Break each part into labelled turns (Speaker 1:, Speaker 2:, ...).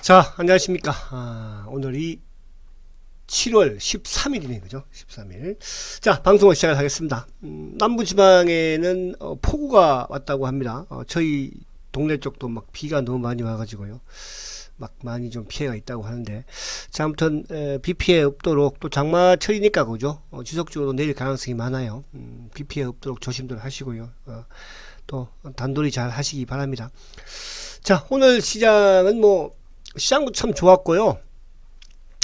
Speaker 1: 자, 안녕하십니까. 아, 오늘이 7월 13일이네, 그죠? 13일. 자, 방송을 시작을 하겠습니다. 음, 남부지방에는 어, 폭우가 왔다고 합니다. 어, 저희 동네 쪽도 막 비가 너무 많이 와가지고요. 막 많이 좀 피해가 있다고 하는데. 자, 아무튼, 에, 비 피해 없도록 또 장마철이니까, 그죠? 어, 지속적으로 내릴 가능성이 많아요. 음, 비 피해 없도록 조심들 하시고요. 어, 또 단돌이 잘 하시기 바랍니다. 자, 오늘 시장은 뭐, 시장도 참 좋았고요.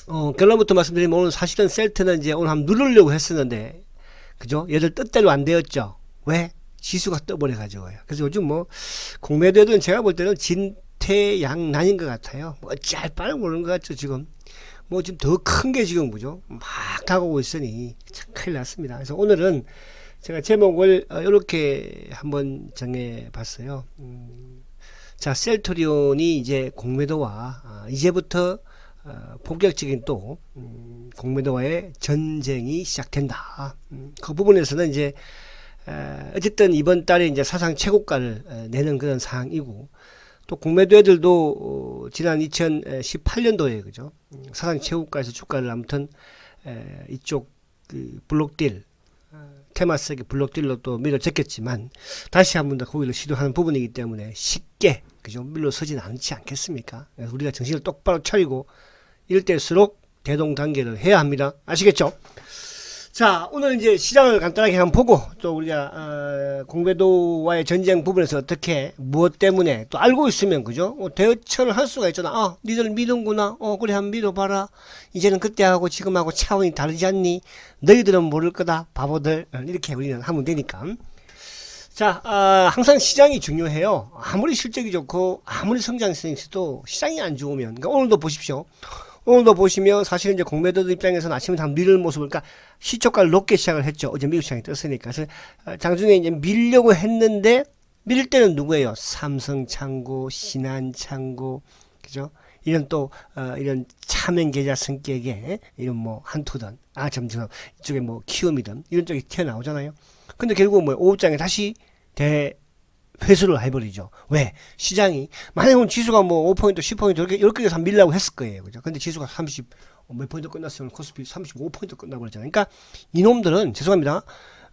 Speaker 1: 어, 결론부터 말씀드리면 오늘 사실은 셀트는 이제 오늘 한번 누르려고 했었는데, 그죠? 얘들 뜻대로 안 되었죠. 왜? 지수가 떠버려 가지고요. 그래서 요즘 뭐, 공매도들은 제가 볼 때는 진퇴양난인 것 같아요. 뭐 어찌할 바를 모르는 것 같죠, 지금. 뭐 지금 더 큰 게 지금 뭐죠? 막 다가오고 있으니 참 큰일 났습니다. 그래서 오늘은 제가 제목을 이렇게 한번 정해 봤어요. 음, 자, 셀토리온이 이제 공매도와 아, 이제부터 어, 본격적인 또 음, 공매도와의 전쟁이 시작된다. 음, 그 부분에서는 이제 에, 어쨌든 이번 달에 이제 사상 최고가를 에, 내는 그런 상황이고 또 공매도 애들도 어, 지난 2018년도에 그죠 음, 사상 최고가에서 주가를 아무튼 에, 이쪽 그 블록딜 테마스에게 블록딜로 또 밀어제꼈지만 다시 한 번 더 거기를 시도하는 부분이기 때문에 쉽게 그죠 밀어서진 않지 않겠습니까? 그래서 우리가 정신을 똑바로 차리고 이럴 때일수록 대동 단계를 해야 합니다. 아시겠죠? 자 오늘 이제 시장을 간단하게 한번 보고 또 우리가 어, 공배도와의 전쟁 부분에서 어떻게 무엇 때문에 또 알고 있으면 그죠? 어, 대처를 할 수가 있잖아. 아 니들 믿은구나. 어 그래 한번 믿어봐라. 이제는 그때하고 지금하고 차원이 다르지 않니? 너희들은 모를 거다. 바보들. 어, 이렇게 우리는 하면 되니까. 자 아, 항상 시장이 중요해요. 아무리 실적이 좋고 아무리 성장성이 있어도 시장이 안 좋으면 그러니까 오늘도 보십시오 오늘도 보시면 사실은 이제 공매도들 입장에서는 아침에 다 밀을 모습을 그러니까 시초가를 높게 시작을 했죠. 어제 미국 시장이 떴으니까. 그래서 어, 장중에 이제 밀려고 했는데 밀 때는 누구예요? 삼성창고, 신한창고, 그죠? 이런 또 어, 이런 차명 계좌 성격의 이런 뭐 한투든 아잠저 이쪽에 뭐 키움이든 이런 쪽이 튀어나오잖아요. 근데 결국 뭐 오후장에 다시 대 회수를 해버리죠. 왜? 시장이, 만약에 오늘 지수가 뭐 5포인트, 10포인트 이렇게, 이렇게 해서 밀라고 했을 거예요. 그죠? 근데 지수가 30, 어, 몇 포인트 끝났으면 코스피 35포인트 끝나고 그랬잖아요. 그러니까 이놈들은, 죄송합니다.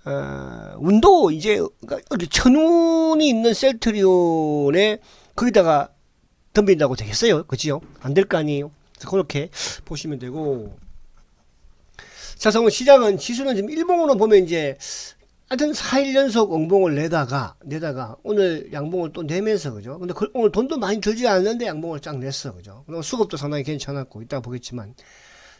Speaker 1: 어, 운도 이제, 그러니까 천운이 있는 셀트리온에 거기다가 덤빈다고 되겠어요. 그지요? 안 될 거 아니에요? 그렇게 보시면 되고. 자, 오늘 시장은, 지수는 지금 일봉으로 보면 이제 하여튼 4일 연속 응봉을 내다가 내다가 오늘 양봉을 또 내면서 그죠? 근데 그- 오늘 돈도 많이 들지 않는데 양봉을 쫙 냈어 그죠? 수급도 상당히 괜찮았고 이따 보겠지만.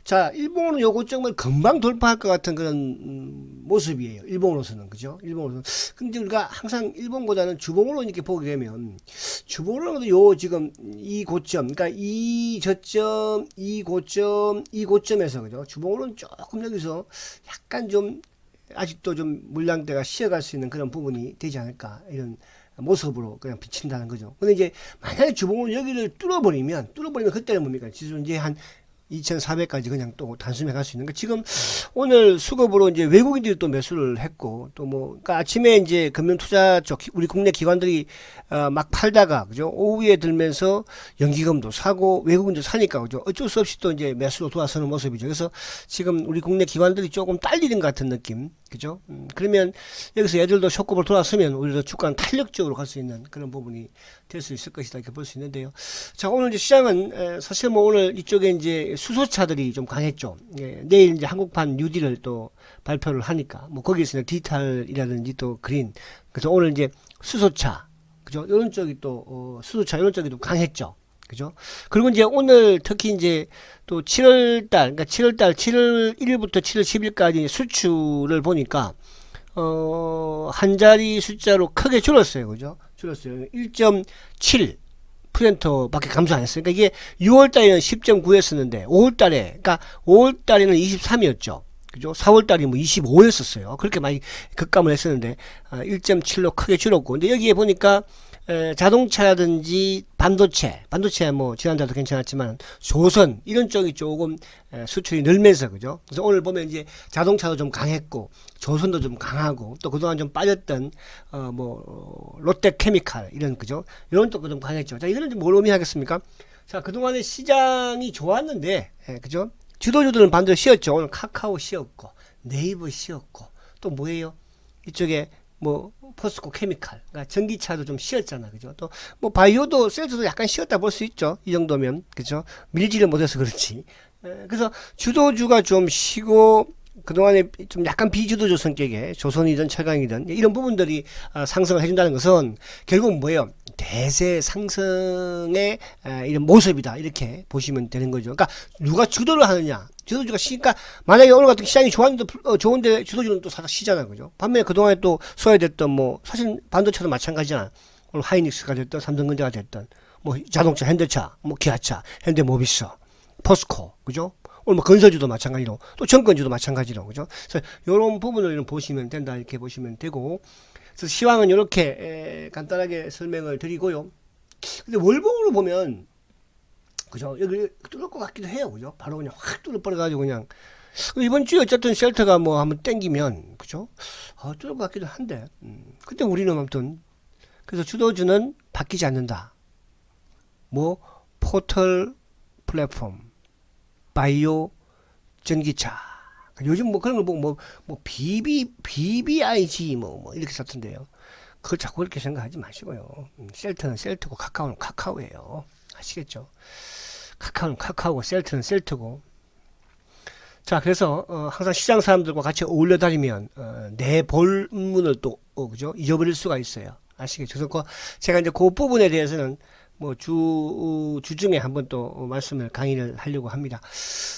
Speaker 1: 자 일봉으로는 요 고점을 금방 돌파할 것 같은 그런 음, 모습이에요. 일봉으로서는 그죠? 일봉으로서는. 근데 우리가 항상 일봉보다는 주봉으로 이렇게 보게 되면 주봉으로는 요 지금 이 고점 그러니까 이 저점 이 고점 이 고점에서 그죠? 주봉으로는 조금 여기서 약간 좀 아직도 좀 물량대가 쉬어갈 수 있는 그런 부분이 되지 않을까 이런 모습으로 그냥 비친다는 거죠. 근데 이제 만약에 주봉으로 여기를 뚫어버리면 뚫어버리면 그때는 뭡니까? 지수 이제 한 2,400까지 그냥 또 단숨에 갈 수 있는 거. 지금 오늘 수급으로 이제 외국인들이 또 매수를 했고 또 뭐 그러니까 아침에 이제 금융 투자 쪽 우리 국내 기관들이 어, 막 팔다가 그죠 오후에 들면서 연기금도 사고 외국인도 사니까 그죠 어쩔 수 없이 또 이제 매수로 돌아서는 모습이죠. 그래서 지금 우리 국내 기관들이 조금 딸리는 것 같은 느낌 그죠? 음, 그러면 여기서 애들도 쇼급을 돌아서면 우리도 주가는 탄력적으로 갈 수 있는 그런 부분이 될 수 있을 것이다 이렇게 볼 수 있는데요. 자 오늘 이제 시장은 에, 사실 뭐 오늘 이쪽에 이제 수소차들이 좀 강했죠. 예, 내일 이제 한국판 뉴딜을 또 발표를 하니까 뭐 거기에서 디지털이라든지 또 그린 그래서 오늘 이제 수소차 그죠? 이런 쪽이 또 어, 수소차 이런 쪽이 좀 강했죠. 그죠? 그리고 이제 오늘 특히 이제 또 7월 달, 그러니까 7월 달 7월 1일부터 7월 10일까지 수출을 보니까 어, 한 자리 숫자로 크게 줄었어요. 그죠? 줄었어요. 1.7 퍼센트밖에 감소 안 했어요. 그러니까 이게 6월 달에는 10.9였었는데 5월 달에 그러니까 5월 달에는 23이었죠. 그죠? 4월 달이 뭐 25였었어요. 그렇게 많이 급감을 했었는데 아, 1.7로 크게 줄었고 근데 여기에 보니까 에, 자동차라든지 반도체, 반도체 뭐 지난달도 괜찮았지만 조선 이런 쪽이 조금 에, 수출이 늘면서 그죠? 그래서 오늘 보면 이제 자동차도 좀 강했고 조선도 좀 강하고 또 그동안 좀 빠졌던 어 뭐 롯데케미칼 이런 그죠? 이런 쪽도 좀 강했죠. 자 이거는 뭘 의미하겠습니까? 자, 그동안에 시장이 좋았는데, 예, 그죠? 주도주들은 반대로 쉬었죠. 오늘 카카오 쉬었고, 네이버 쉬었고, 또 뭐예요? 이쪽에 뭐, 포스코 케미칼, 그러니까 전기차도 좀 쉬었잖아. 그죠? 또, 뭐, 바이오도 셀트도 약간 쉬었다 볼 수 있죠. 이 정도면. 그죠? 밀지를 못해서 그렇지. 예, 그래서 주도주가 좀 쉬고, 그동안에 좀 약간 비주도주 성격의 조선이든 철강이든 이런 부분들이 아, 상승을 해준다는 것은 결국 뭐예요? 대세 상승의 아, 이런 모습이다 이렇게 보시면 되는 거죠. 그러니까 누가 주도를 하느냐, 주도주가 쉬니까 만약에 오늘 같은 시장이 좋았는데 불- 어, 좋은데 주도주는 또 살짝 쉬잖아, 그죠? 반면에 그동안에 또 소외됐던 뭐 사실 반도체도 마찬가지잖아. 오늘 하이닉스가 됐든 삼성전자가 됐든 뭐 자동차, 현대차, 뭐 기아차, 현대모비스, 포스코, 그죠? 오늘 뭐 건설주도 마찬가지로 또 정권주도 마찬가지로 그죠? 그래서 이런 부분을 좀 보시면 된다 이렇게 보시면 되고 그래서 시황은 이렇게 간단하게 설명을 드리고요. 근데 월봉으로 보면 그죠? 여기 뚫을 것 같기도 해요, 그죠? 바로 그냥 확 뚫어 버려가지고 그냥 이번 주에 어쨌든 셀터가 뭐 한번 땡기면 그죠? 아, 뚫을 것 같기도 한데 음, 근데 우리는 아무튼 그래서 주도주는 바뀌지 않는다. 뭐 포털 플랫폼 바이오 전기차 요즘 뭐 그런 거 보고 뭐, 뭐 BB BBIG 뭐, 뭐 이렇게 썼던데요. 그걸 자꾸 그렇게 생각하지 마시고요. 음, 셀트는 셀트고 카카오는 카카오예요. 아시겠죠? 카카오는 카카오고 셀트는 셀트고. 자, 그래서 어, 항상 시장 사람들과 같이 어울려 다니면 어, 내 본문을 또 어, 그죠? 잊어버릴 수가 있어요. 아시겠죠? 그래서 그 제가 이제 그 부분에 대해서는 뭐 주 주중에 한번 또 말씀을 강의를 하려고 합니다.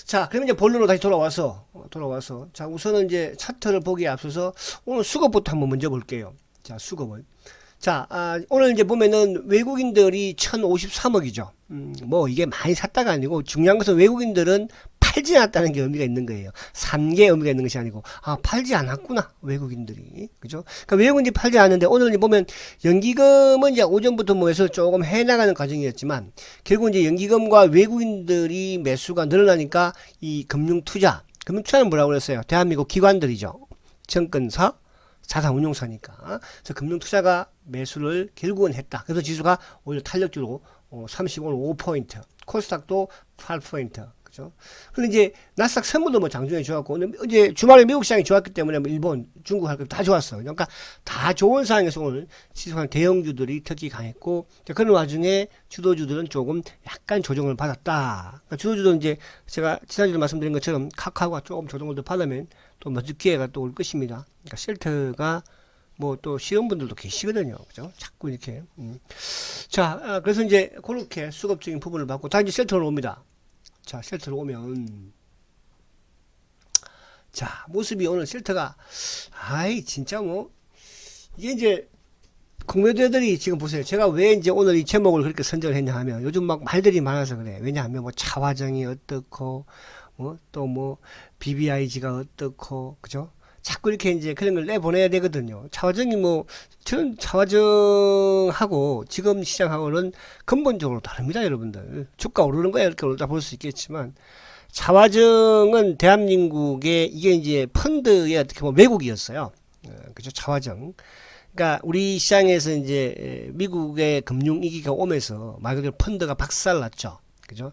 Speaker 1: 자, 그러면 이제 본론으로 다시 돌아와서 어, 돌아와서 자 우선은 이제 차트를 보기에 앞서서 오늘 수급부터 한번 먼저 볼게요. 자 수급을 자 아, 오늘 이제 보면은 외국인들이 1,053억이죠. 음, 뭐 이게 많이 샀다가 아니고 중요한 것은 외국인들은 팔지 않았다는 게 의미가 있는 거예요. 산 게 의미가 있는 것이 아니고 아 팔지 않았구나 외국인들이 그죠? 그러니까 외국인들이 팔지 않았는데 오늘 보면 연기금은 이제 오전부터 뭐 해서 조금 해 나가는 과정이었지만 결국 이제 연기금과 외국인들이 매수가 늘어나니까 이 금융 투자 금융 투자는 뭐라고 그랬어요? 대한민국 기관들이죠. 정권사 자산운용사니까 그래서 금융 투자가 매수를 결국은 했다. 그래서 지수가 오히려 탄력적으로 어, 35, 5포인트, 코스닥도 8포인트. 그죠? 근데 이제 나스닥 선물도 뭐 장중에 좋았고 오늘 이제 주말에 미국 시장이 좋았기 때문에 뭐 일본, 중국 할거다 좋았어. 그러니까 다 좋은 상황에서 오늘 지수한 대형주들이 특히 강했고 그런 와중에 주도주들은 조금 약간 조정을 받았다. 그러니까 주도주들은 이제 제가 지난주에 말씀드린 것처럼 카카오가 조금 조정을 더 받으면 또 멋진 기회가 또 올 것입니다. 그러니까 셀트가 뭐또 쉬운 분들도 계시거든요. 그죠? 자꾸 이렇게. 음. 자, 아, 그래서 이제 그렇게 수급적인 부분을 받고 다 이제 셀트로 옵니다. 자, 셀트로 오면 자, 모습이 오늘 셀트가 아이 진짜 뭐 이게 이제 공매도들이 지금 보세요. 제가 왜 이제 오늘 이 제목을 그렇게 선정을 했냐 하면 요즘 막 말들이 많아서 그래. 왜냐하면 뭐 차화정이 어떻고 뭐 또뭐 BBIG가 어떻고 그죠? 자꾸 이렇게 이제 그런 걸 내보내야 되거든요. 차화정이 뭐 저는 차화정하고 지금 시장하고는 근본적으로 다릅니다, 여러분들. 주가 오르는 거야 이렇게 오르다 볼 수 있겠지만 차화정은 대한민국의 이게 이제 펀드의 어떻게 보면 외국이었어요. 어, 그죠? 차화정. 그러니까 우리 시장에서 이제 에, 미국의 금융 위기가 오면서 말 그대로 펀드가 박살났죠. 그죠?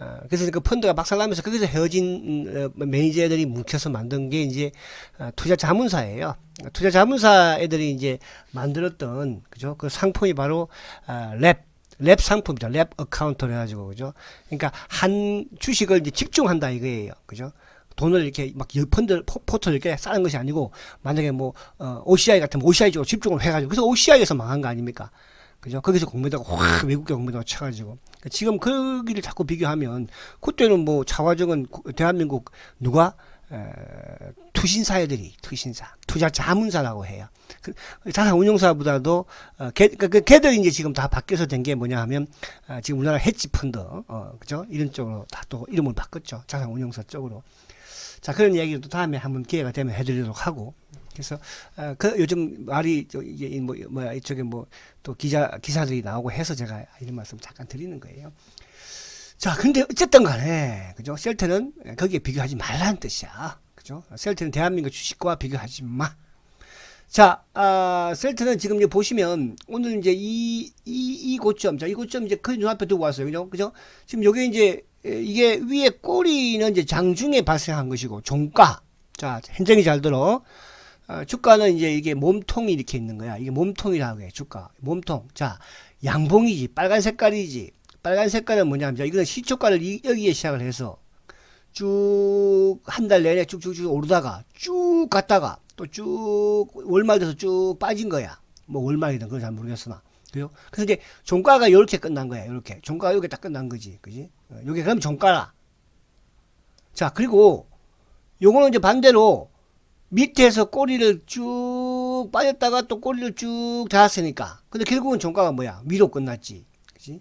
Speaker 1: 어, 그래서 그 펀드가 박살나면서 거기서 헤어진 음, 어, 매니저들이 뭉쳐서 만든 게 이제 어, 투자 자문사예요. 투자 자문사 애들이 이제 만들었던 그죠? 그 상품이 바로 아, 랩, 랩 상품이죠. 랩 어카운트를 해가지고 그죠? 그러니까 한 주식을 이제 집중한다 이거예요. 그죠? 돈을 이렇게 막열 펀드 포- 포트를 이렇게 쌓는 것이 아니고 만약에 뭐 어, OCI 같으면 OCI 쪽으로 집중을 해가지고 그래서 OCI에서 망한 거 아닙니까? 그죠? 거기서 공매도가 확 외국계 공매도가 쳐가지고 그러니까 지금 거기를 자꾸 비교하면 그때는 뭐 차화정은 구- 대한민국 누가 에, 투신사 애들이 투신사 투자 자문사라고 해요. 그 자산 운용사보다도 어, 걔, 그, 그 걔들이 이제 지금 다 바뀌어서 된 게 뭐냐 하면 아, 지금 우리나라 헤지 펀드 어, 그죠? 이런 쪽으로 다 또 이름을 바꿨죠. 자산 운용사 쪽으로. 자 그런 이야기를 또 다음에 한번 기회가 되면 해드리도록 하고 그래서 어, 그 요즘 말이 저 이게 이뭐 뭐야 이쪽에 뭐 또 기자 기사들이 나오고 해서 제가 이런 말씀 잠깐 드리는 거예요. 자 근데 어쨌든 간에 그죠 셀트는 거기에 비교하지 말라는 뜻이야. 그죠 셀트는 대한민국 주식과 비교하지 마. 자, 아, 셀트는 지금 이제 보시면 오늘 이제 이, 이, 이 고점, 자, 이 고점 이제 거의 눈앞에 두고 왔어요. 그죠? 그죠? 지금 요게 이제 에, 이게 위에 꼬리는 이제 장중에 발생한 것이고 종가. 자, 현정이 잘 들어. 아, 주가는 이제 이게 몸통이 이렇게 있는 거야. 이게 몸통이라고 해. 주가. 몸통. 자, 양봉이지. 빨간 색깔이지. 빨간 색깔은 뭐냐면 자, 이거는 시초가를 이- 여기에 시작을 해서 쭉 한 달 내내 쭉쭉쭉 오르다가 쭉 갔다가 또 쭉 월말 돼서 쭉 빠진 거야. 뭐 월말이든 그건 잘 모르겠으나. 그죠? 그래서 이제 종가가 이렇게 끝난 거야. 이렇게. 종가가 이렇게 딱 끝난 거지. 그지? 어, 요게 그럼 종가라. 자, 그리고 요거는 이제 반대로 밑에서 꼬리를 쭉 빠졌다가 또 꼬리를 쭉 닿았으니까. 근데 결국은 종가가 뭐야? 위로 끝났지. 그지?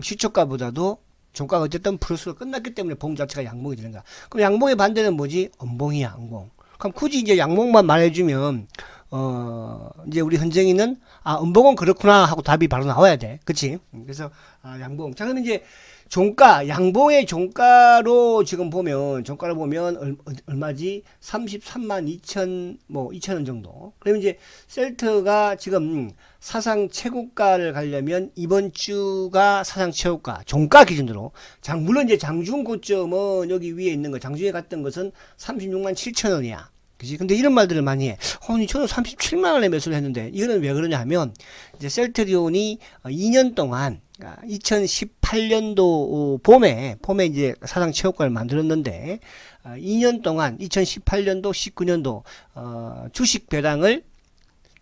Speaker 1: 시초가보다도 종가가 어쨌든 플러스로 끝났기 때문에 봉 자체가 양봉이 되는 거야. 그럼 양봉의 반대는 뭐지? 음봉이야, 양봉. 그럼 굳이 이제 양봉만 말해주면, 어, 이제 우리 현정이는, 아, 음봉은 그렇구나 하고 답이 바로 나와야 돼. 그치? 그래서, 아, 양봉. 자, 그럼 이제 종가, 양봉의 종가로 지금 보면, 종가를 보면 얼, 얼마지? 33만 2천, 뭐, 2천 원 정도. 그러면 이제 셀트가 지금 사상 최고가를 가려면 이번 주가 사상 최고가, 종가 기준으로. 장, 물론 이제 장중 고점은 여기 위에 있는 거, 장중에 갔던 것은 36만 7천 원이야. 그지? 근데 이런 말들을 많이 해. 어, 저는 37만 원에 매수를 했는데, 이거는 왜 그러냐 하면, 이제 셀트리온이 2년 동안, 2018년도 봄에, 봄에 이제 사상 최고가를 만들었는데, 2년 동안, 2018년도, 19년도, 어, 주식 배당을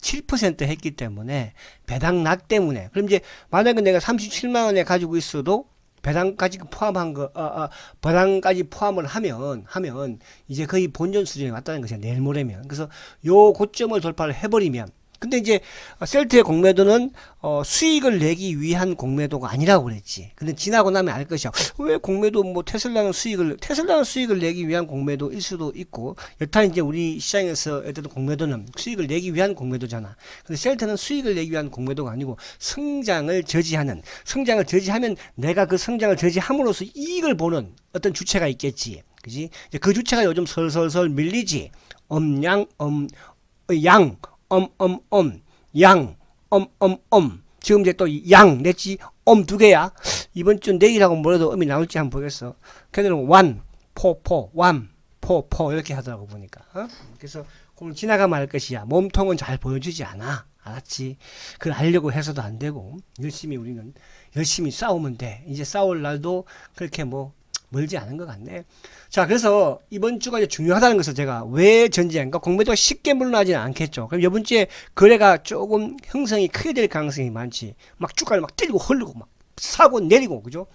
Speaker 1: 7% 했기 때문에 배당락 때문에 그럼 이제 만약에 내가 37만 원에 가지고 있어도 배당까지 포함한 거, 어, 어, 배당까지 포함을 하면 하면 이제 거의 본전 수준에 왔다는 것이야 내일 모레면. 그래서 요 고점을 돌파를 해버리면 근데 이제 셀트의 공매도는 어, 수익을 내기 위한 공매도가 아니라고 그랬지. 근데 지나고 나면 알 것이야. 왜 공매도 뭐 테슬라는 수익을 테슬라는 수익을 내기 위한 공매도일 수도 있고 여타 이제 우리 시장에서 어떤 공매도는 수익을 내기 위한 공매도잖아. 근데 셀트는 수익을 내기 위한 공매도가 아니고 성장을 저지하는 성장을 저지하면 내가 그 성장을 저지함으로써 이익을 보는 어떤 주체가 있겠지. 그지? 그 주체가 요즘 설설설 밀리지. 엄양 엄 양, 엄, 엄, 엄, 양, 엄, 엄, 엄. 지금 이제 또 양, 냈지, 엄 두 개야. 이번 주 내일하고 뭐라도 음이 나올지 한번 보겠어. 걔들은 완, 포, 포, 완, 포, 포, 이렇게 하더라고 보니까. 어? 그래서 그걸 지나가면 알 것이야. 몸통은 잘 보여주지 않아. 알았지? 그걸 알려고 해서도 안 되고, 열심히 우리는 열심히 싸우면 돼. 이제 싸울 날도 그렇게 뭐, 멀지 않은 것 같네. 자, 그래서 이번 주가 이제 중요하다는 것을 제가 왜 전제한가? 공매도가 쉽게 물러나지는 않겠죠. 그럼 이번 주에 거래가 조금 형성이 크게 될 가능성이 많지. 막 주가를 막 때리고 흘리고 막 사고 내리고, 그죠?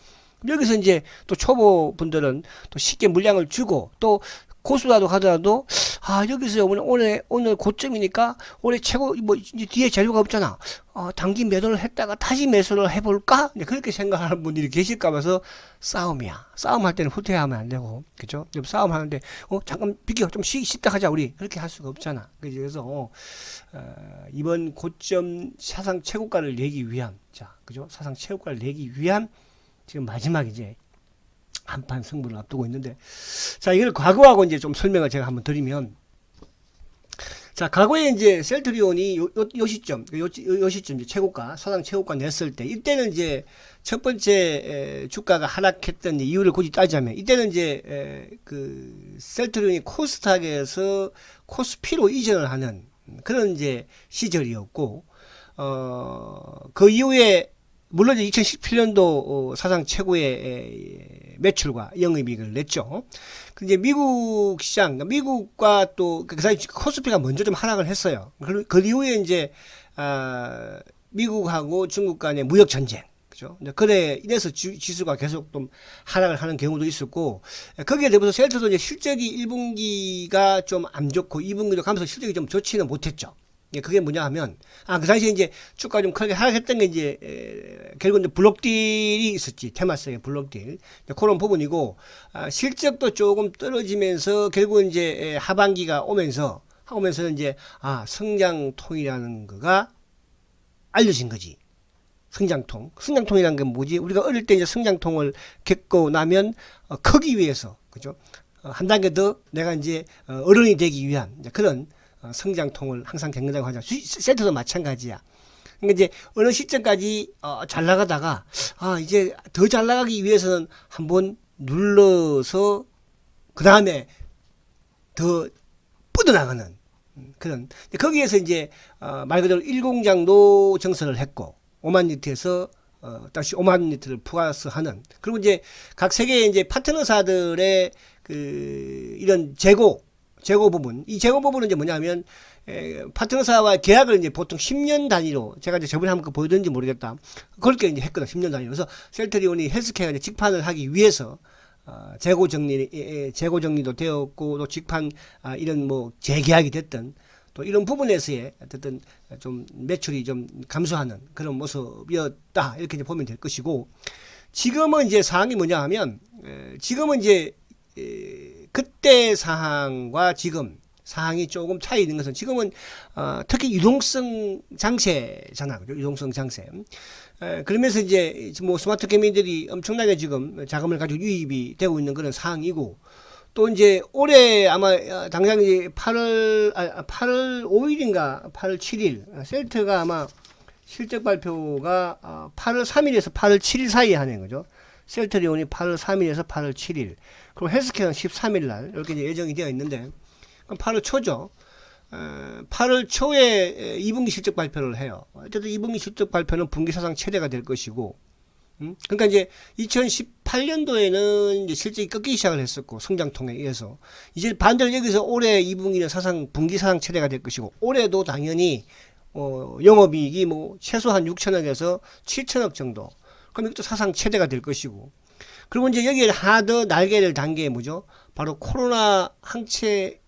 Speaker 1: 여기서 이제 또 초보 분들은 또 쉽게 물량을 주고 또 고수라도 가더라도 아 여기서 오늘 오늘 오늘 고점이니까 올해 최고 뭐 뒤에 재료가 없잖아. 어, 단기 매도를 했다가 다시 매수를 해볼까? 그렇게 생각하는 분들이 계실까 봐서 싸움이야. 싸움할 때는 후퇴하면 안 되고, 그죠? 싸움하는데, 어, 잠깐 비켜, 좀 쉬, 쉬다 가자, 우리. 그렇게 할 수가 없잖아. 그래서, 어, 어, 이번 고점 사상 최고가를 내기 위한, 자, 그죠? 사상 최고가를 내기 위한 지금 마지막 이제 한판 승부를 앞두고 있는데, 자, 이걸 과거하고 이제 좀 설명을 제가 한번 드리면, 자, 과거에 이제 셀트리온이 요, 요, 요 시점, 요, 요, 요 시점 이제 최고가, 사상 최고가 냈을 때, 이때는 이제 첫 번째 에, 주가가 하락했던 이유를 굳이 따지자면, 이때는 이제 에, 그 셀트리온이 코스닥에서 코스피로 이전을 하는 그런 이제 시절이었고, 어, 그 이후에 물론 이제 2017년도 어, 사상 최고의 에, 매출과 영업이익을 냈죠. 근데 미국 시장, 그러니까 미국과 또 그 사이 코스피가 먼저 좀 하락을 했어요. 그, 그 이후에 이제 아, 미국하고 중국 간의 무역 전쟁. 그죠? 그래 이래서 지, 지수가 계속 좀 하락을 하는 경우도 있었고 거기에 대해서 셀트도 이제 실적이 1분기가 좀 안 좋고 2분기도 가면서 실적이 좀 좋지는 못했죠. 예, 그게 뭐냐 하면, 아, 그 당시에 이제 주가 좀 크게 하락했던 게 이제, 에, 결국 이제 블록딜이 있었지. 테마스의 블록딜. 그런 부분이고, 아, 실적도 조금 떨어지면서 결국 이제 에, 하반기가 오면서, 오면서 이제, 아, 성장통이라는 거가 알려진 거지. 성장통. 성장통이라는 게 뭐지? 우리가 어릴 때 이제 성장통을 겪고 나면 어, 크기 위해서, 그죠? 어, 한 단계 더 내가 이제 어, 어른이 되기 위한 그런 어, 성장통을 항상 겪는다고 하자. 주- 센터도 마찬가지야. 그러니까 이제 어느 시점까지 어, 잘 나가다가 아 이제 더 잘 나가기 위해서는 한번 눌러서 그 다음에 더 뻗어나가는 음, 그런 거기에서 이제 어, 말 그대로 1공장도 정설을 했고 5만 리터에서 어, 다시 5만 리터를 플러스하는 그리고 이제 각 세계의 이제 파트너사들의 그 이런 재고 재고 부분. 이 재고 부분은 이제 뭐냐면 에, 파트너사와 계약을 이제 보통 10년 단위로 제가 이제 저번에 한번 그 보여드렸는지 모르겠다. 그렇게 이제 했거든 10년 단위로 그래서 셀트리온이 헬스케어가 이제 직판을 하기 위해서 어, 재고 정리, 예, 예, 재고 정리도 되었고, 또 직판, 아, 이런 뭐, 재계약이 됐든, 또 이런 부분에서의 어쨌든 좀 매출이 좀 감소하는 그런 모습이었다. 이렇게 이제 보면 될 것이고, 지금은 이제 상황이 뭐냐 하면, 에, 지금은 이제, 에, 그때 상황과 지금 상황이 조금 차이 있는 것은 지금은, 어, 특히 유동성 장세잖아. 그죠? 유동성 장세. 에, 그러면서 이제 뭐 스마트 개미들이 엄청나게 지금 자금을 가지고 유입이 되고 있는 그런 상황이고 또 이제 올해 아마 어, 당장 이제 8월 아 8월 5일인가 8월 7일 셀트가 아마 실적 발표가 어, 8월 3일에서 8월 7일 사이에 하는 거죠. 셀트리온이 8월 3일에서 8월 7일 그리고 헬스케어는 13일 날 이렇게 이제 예정이 되어 있는데 그럼 8월 초죠. 어, 8월 초에 2분기 실적 발표를 해요. 어쨌든 2분기 실적 발표는 분기 사상 최대가 될 것이고, 음? 그러니까 이제 2018년도에는 이제 실적이 꺾이기 시작을 했었고 성장통에 의해서 이제 반대로 여기서 올해 2분기는 사상 분기 사상 최대가 될 것이고 올해도 당연히 어, 영업이익이 뭐 최소한 6천억에서 7천억 정도. 그럼 이것도 사상 최대가 될 것이고. 그리고 이제 여기에 하나 더 날개를 단 게 뭐죠? 바로 코로나 항체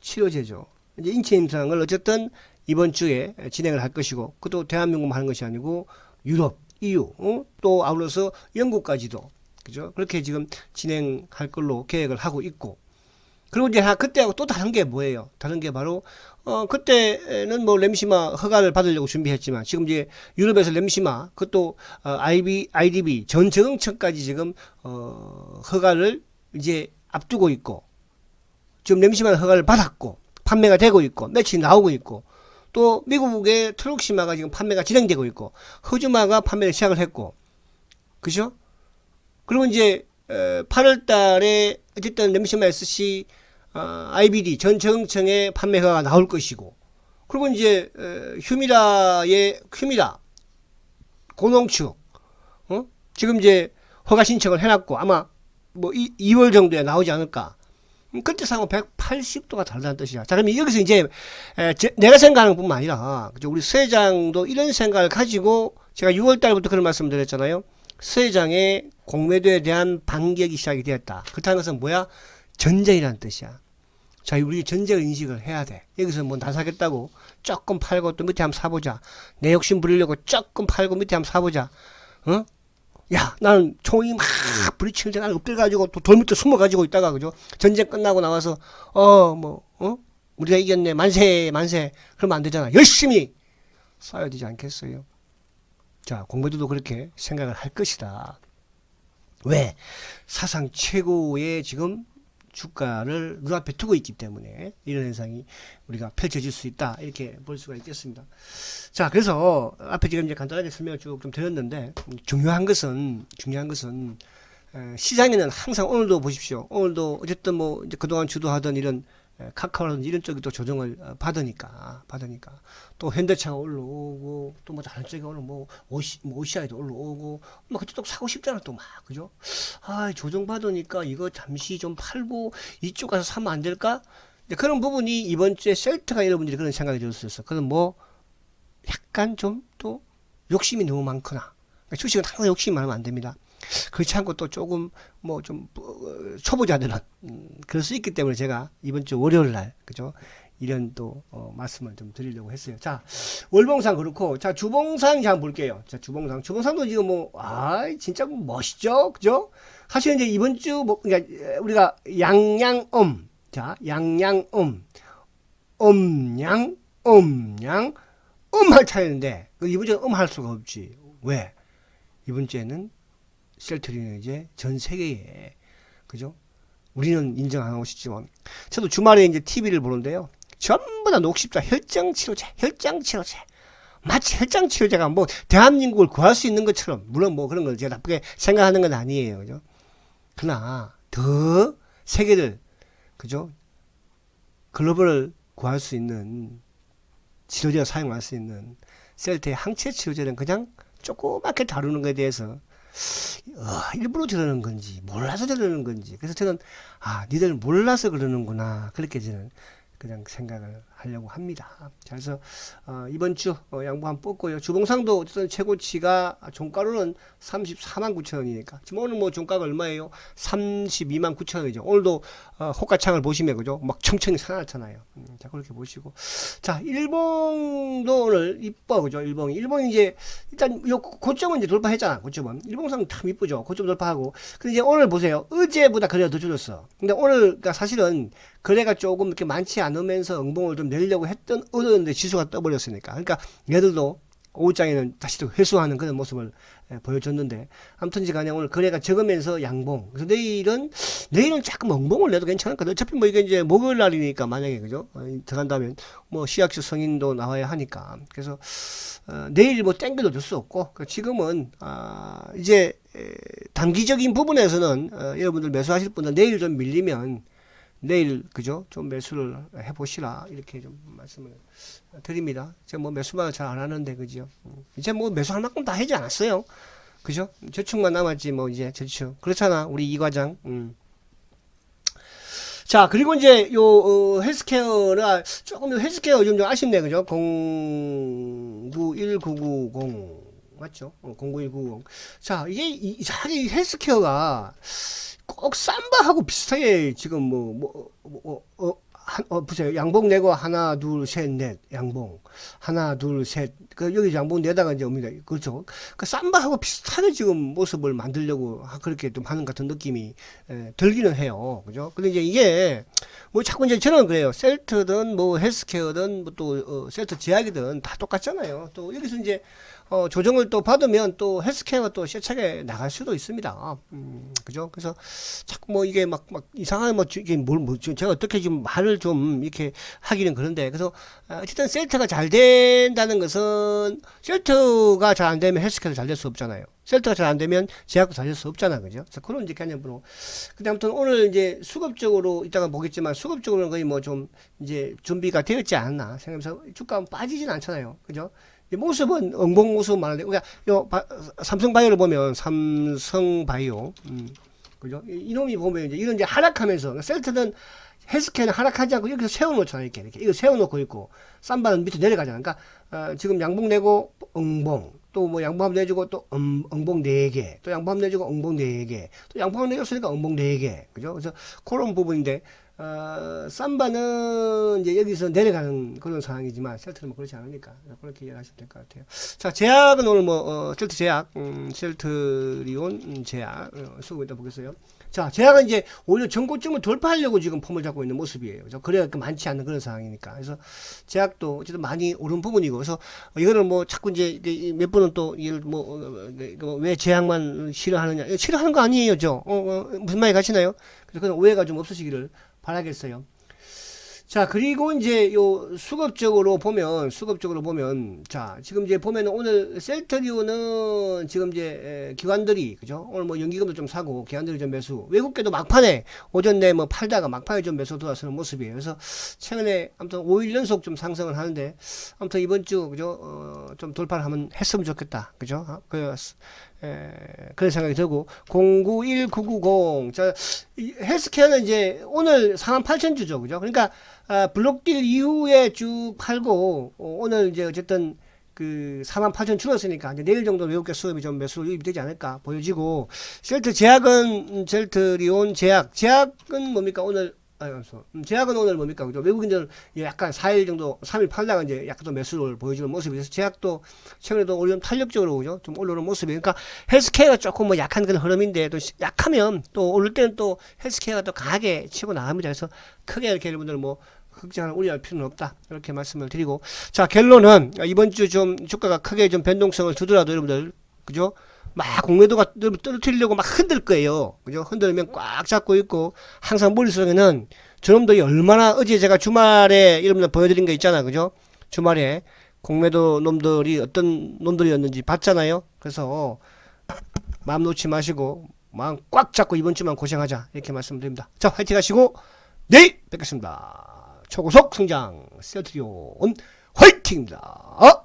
Speaker 1: 치료제죠. 이제 인체 임상을 어쨌든 이번 주에 진행을 할 것이고 그것도 대한민국만 하는 것이 아니고 유럽, EU 어? 또 아울러서 영국까지도 그죠? 그렇게 지금 진행할 걸로 계획을 하고 있고 그리고 이제 하- 그때하고 또 다른 게 뭐예요? 다른 게 바로 어 그때는 뭐 램시마 허가를 받으려고 준비했지만 지금 이제 유럽에서 램시마 그것도 어, IB, IDB 전 적응처까지 지금 어 허가를 이제 앞두고 있고 지금 램시마 허가를 받았고 판매가 되고 있고 며칠 나오고 있고 또 미국의 트록시마가 지금 판매가 진행되고 있고 허주마가 판매를 시작을 했고 그죠? 그리고 이제 8월 달에 어쨌든 램시마 SC 어, IBD 전 정청의 판매가 나올 것이고 그리고 이제 어, 휴미라의 휴미라 고농축 어? 지금 이제 허가 신청을 해놨고 아마 뭐 이, 2월 정도에 나오지 않을까 음, 그때 상황 180도가 다르다는 뜻이야. 자, 그럼 여기서 이제 내가 생각하는 뿐만 아니라 그죠? 우리 수회장도 이런 생각을 가지고 제가 6월 달부터 그런 말씀을 드렸잖아요. 수회장의 공매도에 대한 반격이 시작이 되었다. 그렇다는 것은 뭐야? 전쟁이라는 뜻이야. 자, 우리 전쟁을 인식을 해야 돼. 여기서 뭐 나 사겠다고 조금 팔고 또 밑에 한번 사보자. 내 욕심 부리려고 조금 팔고 밑에 한번 사보자. 어? 야, 나는 총이 막 부딪히는데 나는 엎드려가지고 또 돌 밑에 숨어가지고 있다가, 그죠? 전쟁 끝나고 나와서, 어, 뭐, 어? 우리가 이겼네. 만세, 만세. 그러면 안 되잖아. 열심히 싸워야 되지 않겠어요? 자, 공부들도 그렇게 생각을 할 것이다. 왜? 사상 최고의 지금 주가를 눈앞에 두고 있기 때문에 이런 현상이 우리가 펼쳐질 수 있다. 이렇게 볼 수가 있겠습니다. 자, 그래서 앞에 지금 이제 간단하게 설명을 쭉 좀 드렸는데 음, 중요한 것은 중요한 것은 에, 시장에는 항상 오늘도 보십시오. 오늘도 어쨌든 뭐 그동안 주도하던 이런 에, 카카오라든지 이런 쪽이 또 조정을 어, 받으니까 받으니까 또 현대차가 올라오고 또 뭐 다른 쪽에 오늘 뭐 오시 뭐 오시아에도 올라오고 뭐 그때 또 사고 싶잖아 또 막 그죠? 아 조정 받으니까 이거 잠시 좀 팔고 이쪽 가서 사면 안 될까? 그런 부분이 이번 주에 셀트가 여러분들이 그런 생각이 있어. 그건 뭐 약간 좀 또 욕심이 너무 많거나 그러니까 주식은 항상 욕심이 많으면 안 됩니다. 그렇지 않고 또 조금 뭐 좀 초보자들은 음, 그럴 수 있기 때문에 제가 이번 주 월요일 날 그죠 이런 또 어, 말씀을 좀 드리려고 했어요. 자 월봉상 그렇고 자 주봉상 이제 볼게요. 자 주봉상 주봉상도 지금 뭐아 진짜 멋있죠, 그죠? 사실 이제 이번 주 뭐 그러니까 우리가 양양엄 자 양양엄 엄양 엄양 음할 차이인데 그 이번 주에 음할 수가 없지. 왜? 이번 주에는 셀트리는 이제 전 세계에 그죠? 우리는 인정 안 하고 싶지만 저도 주말에 이제 TV를 보는데요. 전부 다 녹십자 혈장 치료제, 혈장 치료제. 마치 혈장 치료제가 뭐 대한민국을 구할 수 있는 것처럼 물론 뭐 그런 걸 제가 나쁘게 생각하는 건 아니에요. 그죠? 그러나 더 세계를 그죠? 글로벌을 구할 수 있는 치료제를 사용할 수 있는 셀트의 항체 치료제는 그냥 조그맣게 다루는 것에 대해서 어, 일부러 저러는 건지 몰라서 저러는 건지. 그래서 저는 아 니들 몰라서 그러는구나. 그렇게 저는 그냥 생각을 하려고 합니다. 자, 그래서 어, 이번 주 어, 양보 한번 뽑고요. 주봉상도 어쨌든 최고치가 종가로는 34만 9천 원이니까 지금 오늘 뭐 종가가 얼마예요? 32만 9천 원이죠. 오늘도 어, 호가창을 보시면 그죠? 막 청청이 사놨잖아요. 음, 자 그렇게 보시고 자 일봉도 오늘 이뻐 그죠? 일봉이 일봉이 이제 일단 요 고점은 이제 돌파했잖아. 고점은 일봉상 참 이쁘죠. 고점 돌파하고 근데 이제 오늘 보세요. 어제보다 거래가 더 줄었어. 근데 오늘 그러니까 사실은 거래가 조금 이렇게 많지 않으면서 응봉을 좀 내려고 했던 어는데 지수가 떠버렸으니까. 그러니까 얘들도 오후장에는 다시 또 회수하는 그런 모습을 예, 보여줬는데 아무튼지 간에 오늘 거래가 적으면서 양봉. 그래서 내일은 내일은 조금 엉봉을 내도 괜찮을거든 어차피 뭐 이게 이제 목요일 날이니까 만약에 그죠? 어, 들어간다면 뭐 시약수 성인도 나와야 하니까. 그래서 어, 내일 뭐 땡겨도 줄 수 없고. 그 지금은 아 이제 에, 단기적인 부분에서는 어, 여러분들 매수하실 분은 내일 좀 밀리면 내일 그죠? 좀 매수를 해 보시라. 이렇게 좀 말씀을 드립니다. 제가 뭐 매수만 잘 안 하는데 그죠? 음, 이제 뭐 매수할 만큼 다 하지 않았어요. 그죠? 저축만 남았지 뭐 이제 저축. 그렇잖아 우리 이 과장. 음. 자 그리고 이제 요 어, 헬스케어나 조금 헬스케어 요즘 좀 아쉽네 그죠? 091990 맞죠? 어, 09190자 이게 이, 이 헬스케어가 꼭 삼바하고 비슷하게 지금 뭐, 뭐, 뭐, 어, 한, 어, 보세요. 양봉 내고 하나, 둘, 셋, 넷. 양봉. 하나, 둘, 셋. 그, 여기 양봉 내다가 이제 옵니다. 그렇죠. 그 삼바하고 비슷하게 지금 모습을 만들려고 하- 그렇게 좀 하는 같은 느낌이 에, 들기는 해요. 그죠? 근데 이제 이게 뭐 자꾸 이제 저는 그래요. 셀트든 뭐 헬스케어든 뭐 또 어, 셀트 제약이든 다 똑같잖아요. 또 여기서 이제 어, 조정을 또 받으면 또 헬스케어가 또 세차게 나갈 수도 있습니다. 음, 그죠? 그래서 자꾸 뭐 이게 막, 막 이상하게 뭐, 주- 이게 뭘, 뭐, 주- 제가 어떻게 좀 말을 좀 이렇게 하기는 그런데, 그래서, 어, 어쨌든 셀트가 잘 된다는 것은, 셀트가 잘 안 되면 헬스케어도 잘 될 수 없잖아요. 셀트가 잘 안 되면 제약도 잘 될 수 없잖아. 그죠? 그래서 그런 이제 개념으로. 근데 아무튼 오늘 이제 수급적으로, 이따가 보겠지만, 수급적으로는 거의 뭐 좀 이제 준비가 되었지 않나 생각하면서 주가 빠지진 않잖아요. 그죠? 이 모습은 응봉 모습 많은데, 그러니까 요 바- 삼성 바이오를 보면 삼성 바이오, 음, 그죠? 이- 이놈이 보면 이제 이런 이제 하락하면서 셀트는 헬스케어는 하락하지 않고 여기서 세워놓잖아요. 이렇게 이렇게 이거 세워놓고 있고 쌈바는 밑으로 내려가잖아. 그러니까 어, 지금 양봉 내고 응봉 또 뭐 양봉 내주고 또 음, 응봉 네 개, 또 양봉 내주고 응봉 네 개, 또 양봉 내줬으니까 응봉 네 개, 그죠? 그래서 그런 부분인데 어, 쌈바는 이제 여기서 내려가는 그런 상황이지만 셀트는 뭐 그렇지 않으니까 그렇게 이해하시면 될 것 같아요. 자, 제약은 오늘 뭐 어, 셀트 제약, 음, 셀트리온 음, 제약 어, 쓰고 있다 보겠어요. 자, 제약은 이제 오히려 전고점을 돌파하려고 지금 폼을 잡고 있는 모습이에요. 그래서 그래야 그 많지 않은 그런 상황이니까. 그래서 제약도 어쨌든 많이 오른 부분이고, 그래서 이거는 뭐 자꾸 이제 몇 번은 또 이걸 뭐왜 제약만 싫어하느냐? 싫어하는 거 아니에요, 저. 어, 어, 무슨 말이 가시나요? 그래서 그런 오해가 좀 없으시기를 바라겠어요. 자, 그리고 이제 요 수급적으로 보면, 수급적으로 보면, 자, 지금 이제 보면 오늘 셀트리오는 지금 이제 에, 기관들이, 그죠? 오늘 뭐 연기금도 좀 사고, 기관들이 좀 매수, 외국계도 막판에 오전 내뭐 팔다가 막판에 좀 매수 들어서는 모습이에요. 그래서 최근에 아무튼 5일 연속 좀 상승을 하는데, 아무튼 이번 주, 그죠? 어, 좀 돌파를 하면 했으면 좋겠다. 그죠? 아, 그, 에, 그런 생각이 들고 091990 자, 이 헬스케어는 이제 오늘 48,000주죠. 그죠? 그러니까 아, 블록딜 이후에 쭉 팔고 어, 오늘 이제 어쨌든 그48,000 줄었으니까 이제 내일 정도 외국계 수업이 좀 매수로 유입이 되지 않을까 보여지고 셀트 제약은 음, 셀트 리온 제약 제약은 뭡니까 오늘 음, 제약은 오늘 뭡니까? 그죠? 외국인들 약간 4일 정도 3일 팔다가 이제 약간 또 매수를 보여주는 모습이어서 제약도 최근에도 오히려 탄력적으로 그죠? 좀 올라오는 모습이. 그러니까 헬스케어가 조금 뭐 약한 그런 흐름인데 또 시- 약하면 또 오를 때는 또 헬스케어가 또 강하게 치고 나갑니다. 그래서 크게 이렇게 여러분들 뭐 걱정을 우려할 필요는 없다. 이렇게 말씀을 드리고. 자 결론은 이번 주 좀 주가가 크게 좀 변동성을 주더라도 여러분들 그죠 막 공매도가 떨- 떨어뜨리려고 막 흔들 거예요. 그죠? 흔들면 꽉 잡고 있고 항상 머릿속에는 저놈들이 얼마나 어제 제가 주말에 여러분들 보여드린 거 있잖아. 그죠? 주말에 공매도 놈들이 어떤 놈들이었는지 봤잖아요. 그래서 마음 놓지 마시고 마음 꽉 잡고 이번 주만 고생하자. 이렇게 말씀드립니다. 자 화이팅 하시고 내일 뵙겠습니다. 초고속 성장 셀트리온 화이팅입니다